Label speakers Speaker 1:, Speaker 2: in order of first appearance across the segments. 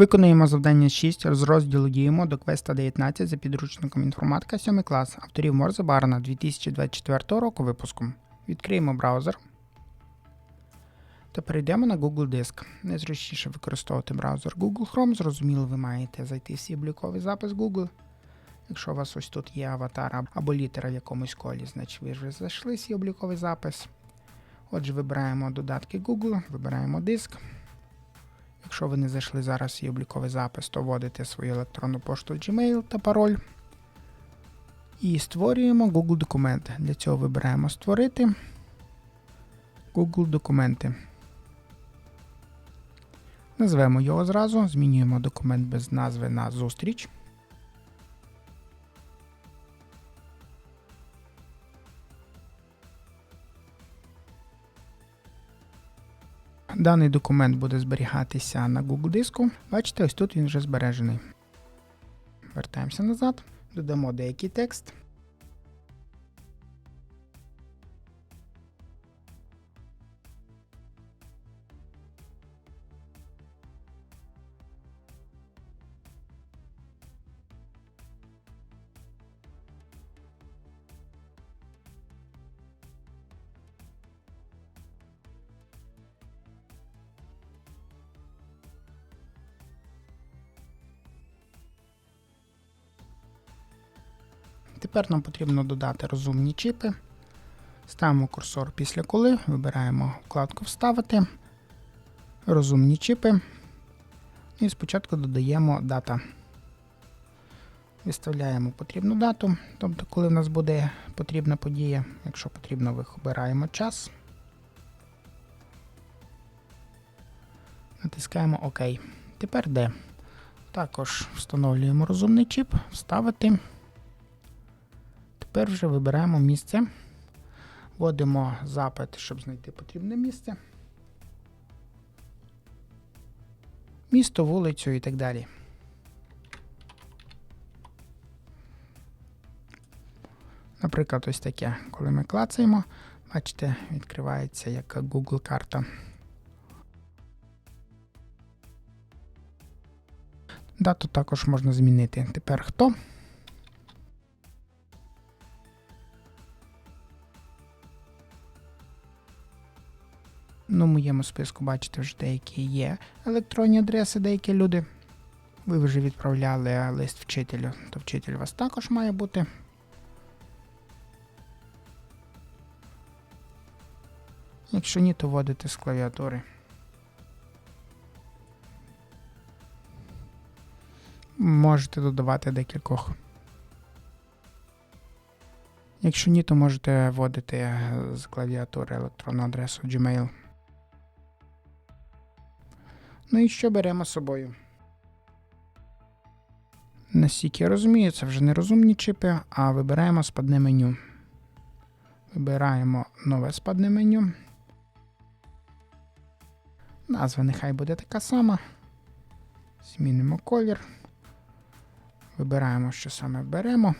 Speaker 1: Виконуємо завдання 6 з розділу Діємо до квеста 19 за підручником інформатика 7 клас авторів Морзе Барна 2024 року випуску. Відкриємо браузер та перейдемо на Google Диск. Найзручніше використовувати браузер Google Chrome. Зрозуміло, ви маєте зайти в свій обліковий запис Google. Якщо у вас ось тут є аватар або літера в якомусь колі, значить ви вже зайшли свій обліковий запис. Отже, вибираємо додатки Google, вибираємо диск. Якщо ви не зайшли зараз і обліковий запис, то вводите свою електронну пошту Gmail та пароль. І створюємо Google документ. Для цього вибираємо Створити Google документи. Назвемо його зразу, змінюємо документ без назви на зустріч. Даний документ буде зберігатися на Google диску. Бачите, ось тут він вже збережений. Вертаємося назад, додамо деякий текст. Тепер нам потрібно додати розумні чіпи. Ставимо курсор після коли, вибираємо вкладку Вставити, розумні чіпи. І спочатку додаємо дата. Виставляємо потрібну дату, тобто, коли в нас буде потрібна подія. Якщо потрібно, вибираємо час. Натискаємо ОК. Тепер де? Також встановлюємо розумний чіп, вставити. Тепер вже вибираємо місце, вводимо запит, щоб знайти потрібне місце, місто, вулицю і так далі. Наприклад, ось таке, коли ми клацаємо, бачите, відкривається як Google карта. Дату також можна змінити. Тепер хто? Ну, моєму списку, бачите, вже деякі є електронні адреси, деякі люди. Ви вже відправляли лист вчителю, то вчитель у вас також має бути. Якщо ні, то вводите з клавіатури. Можете додавати декількох. Якщо ні, то можете вводити з клавіатури електронну адресу Gmail. Ну і що беремо з собою? Настільки я розумію, це вже не розумні чипи, а вибираємо спадне меню. Вибираємо нове спадне меню. Назва нехай буде така сама. Змінимо колір. Вибираємо, що саме беремо.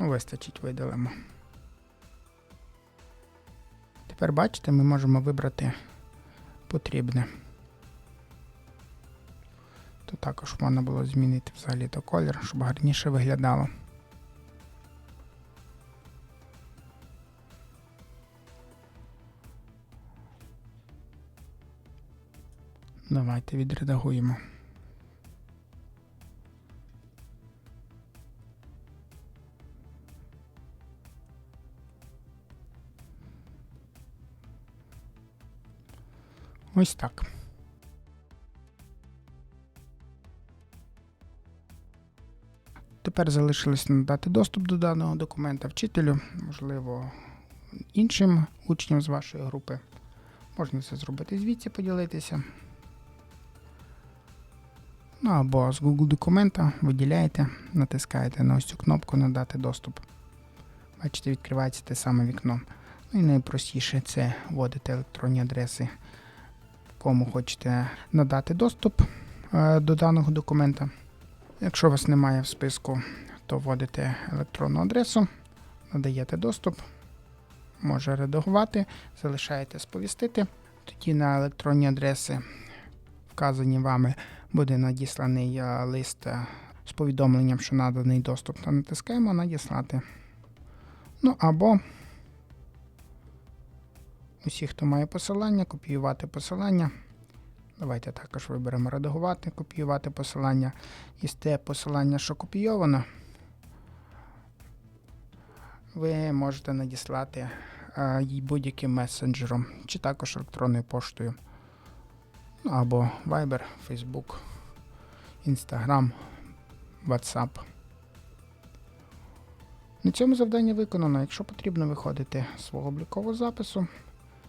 Speaker 1: Ну, вистачить, видалимо. Тепер бачите, ми можемо вибрати потрібне. То також можна було змінити взагалі то колір, щоб гарніше виглядало. Давайте відредагуємо. Ось так. Тепер залишилось надати доступ до даного документа вчителю, можливо, іншим учням з вашої групи. Можна це зробити звідси поділитися. Ну або з Google документа виділяєте, натискаєте на ось цю кнопку Надати доступ. Бачите, відкривається те саме вікно. Ну і найпростіше це вводити електронні адреси кому хочете надати доступ е, до даного документа. Якщо вас немає в списку, то вводите електронну адресу, надаєте доступ, може редагувати, залишаєте сповістити. Тоді на електронні адреси, вказані вами, буде надісланий е, лист е, з повідомленням, що наданий доступ, та натискаємо надіслати. Ну або усі, хто має посилання, копіювати посилання. Давайте також виберемо редагувати, копіювати посилання. І з те посилання, що копійовано, ви можете надіслати е, їй будь-яким месенджером, чи також електронною поштою. Ну, або Viber, Facebook, Instagram, WhatsApp. На цьому завдання виконано. Якщо потрібно виходити з свого облікового запису.